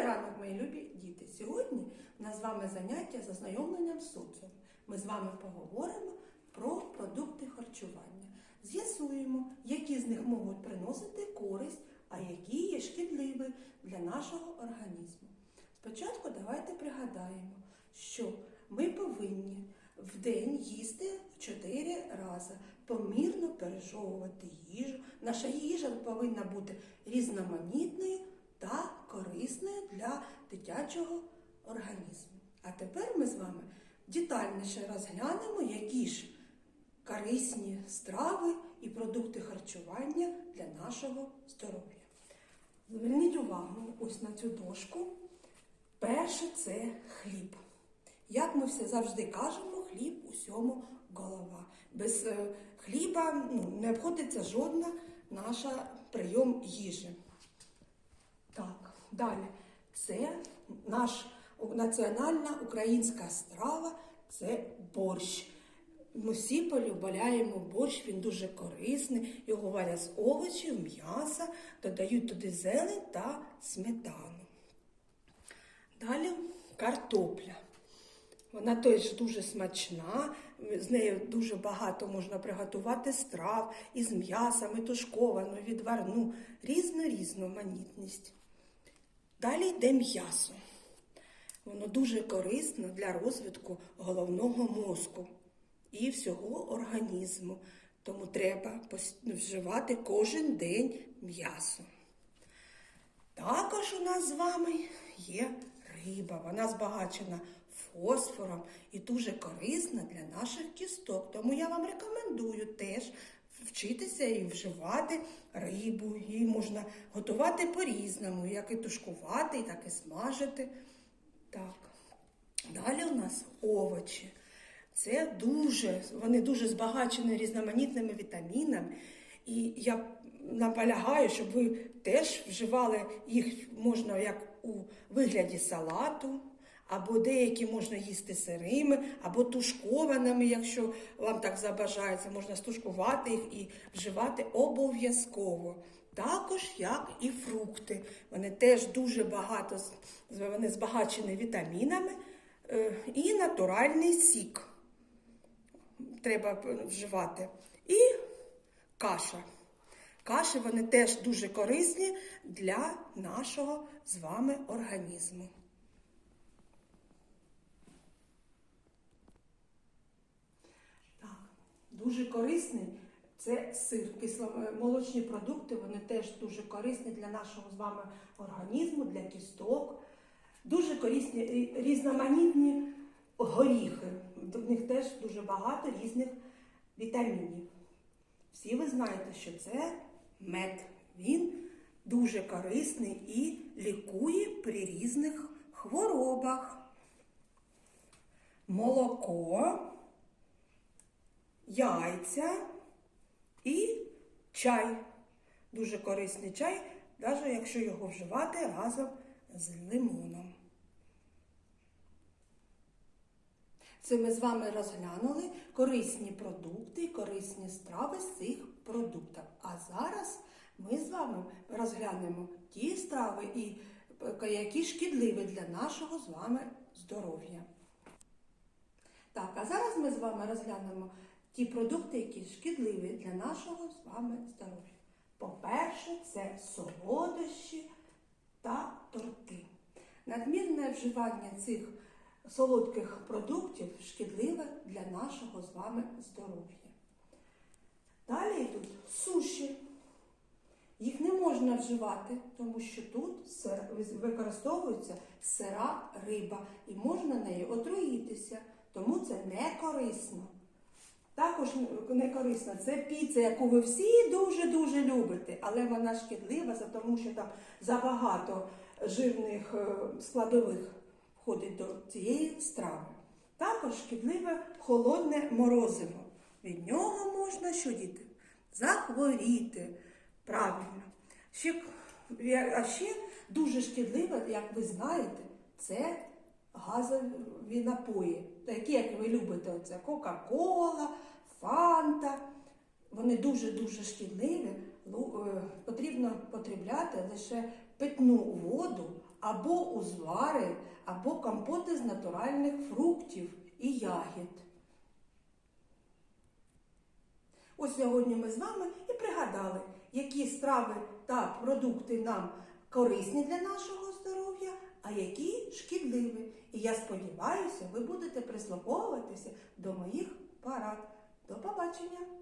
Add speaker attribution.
Speaker 1: Добрий ранок, мої любі діти. Сьогодні у нас з вами заняття з ознайомленням з соціумом. Ми з вами поговоримо про продукти харчування. З'ясуємо, які з них можуть приносити користь, а які є шкідливі для нашого організму. Спочатку давайте пригадаємо, що ми повинні в день їсти 4 рази, помірно пережовувати їжу. Наша їжа повинна бути різноманітною та дитячого організму. А тепер ми з вами детальніше розглянемо, які ж корисні страви і продукти харчування для нашого здоров'я. Зверніть увагу ось на цю дошку. Перше це хліб. Як ми все завжди кажемо, хліб усьому голова. Без е, хліба ну, не обходиться жодна наша прийом їжі. Так, далі. Це наш національна українська страва це борщ. Ми всі полюбляємо борщ, він дуже корисний. Його варять з овочів, м'яса, додають туди зелень та сметану. Далі картопля. Вона теж дуже смачна, з нею дуже багато можна приготувати страв із м'ясом, і тушковану, відварну, різну різноманітність. Далі йде м'ясо. Воно дуже корисно для розвитку головного мозку і всього організму. Тому треба вживати кожен день м'ясо. Також у нас з вами є риба. Вона збагачена фосфором і дуже корисна для наших кісток. Тому я вам рекомендую теж вчитися і вживати рибу. Її можна готувати по-різному, як і тушкувати, так і смажити. Так. Далі у нас овочі. Це дуже, вони дуже збагачені різноманітними вітамінами. І я наполягаю, щоб ви теж вживали їх можна як у вигляді салату, або деякі можна їсти сирими, або тушкованими, якщо вам так забажається, можна стушкувати їх і вживати обов'язково. Також як і фрукти. Вони теж дуже багато вони збагачені вітамінами е, і натуральний сік треба вживати. І каша. Каші вони теж дуже корисні для нашого з вами організму. Так, дуже корисний це сир. Кисломолочні продукти, вони теж дуже корисні для нашого з вами організму, для кісток. Дуже корисні різноманітні горіхи. В них теж дуже багато різних вітамінів. Всі ви знаєте, що це мед. Він дуже корисний і лікує при різних хворобах. Молоко, яйця і чай. Дуже корисний чай, навіть якщо його вживати разом з лимоном. Це ми з вами розглянули корисні продукти і корисні страви з цих продуктів. А зараз ми з вами розглянемо ті страви, е, які шкідливі для нашого з вами здоров'я. Так, а зараз ми з вами розглянемо ті продукти, які шкідливі для нашого з вами здоров'я. По-перше, це солодощі та торти. Надмірне вживання цих солодких продуктів шкідливе для нашого з вами здоров'я. Далі йдуть суші. Їх не можна вживати, тому що тут використовується сира риба і можна нею отруїтися, тому це не корисно. Також не корисно це піца, яку ви всі дуже-дуже любите, але вона шкідлива, тому що там забагато жирних е, складових входить до цієї страви. Також шкідливе холодне морозиво. Від нього можна що діти? Захворіти. Правильно. Ще, а ще дуже шкідливе, як ви знаєте, це газові напої. Такі, як ви любите, оце Кока-Кола, Фанта. Вони дуже-дуже шкідливі. Ну, е, Потрібно потребляти лише питну воду або узвари, або компоти з натуральних фруктів і ягід. Ось сьогодні ми з вами і пригадали, які страви та продукти нам корисні для нашого здоров'я, а які шкідливі. І я сподіваюся, ви будете прислуховуватися до моїх парад. До побачення!